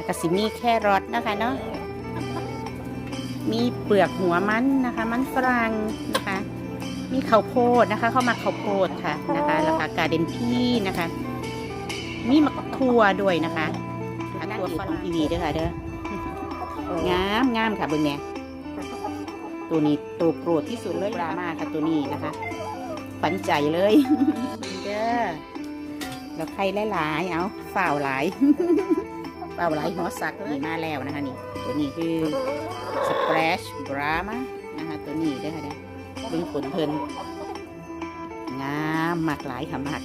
กสิมีแครอทนะคะเนาะมีเปลือกหัวมันนะคะ มันฝรั่งนะคะ มีข้าวโพดนะคะ เข้ามาข้าวโพดค่ะนะคะแล้วก็กาเดนพี่นะคะ มีมะทั่วด้วยนะคะอันตัวฝรั่งทีวีด้วยค่ะเด้องามงามค่ะเบิ่งเนี่ยตัวนี้ตัวโปรดที่สุดเลยปลามาค่ะตัวนี้นะคะฝันใจเลยเด้อแล้วใครหลายๆเอาฝ่าวหลาย ฝ่าไหลหอสักนี่มาแล้วนะคะนี่ ตัวนี้คือสเปรชบรามานะคะตัวนี้ได้ค่ะเนี่ยเป็นขนเพลินงามมากหลายค่ะมาก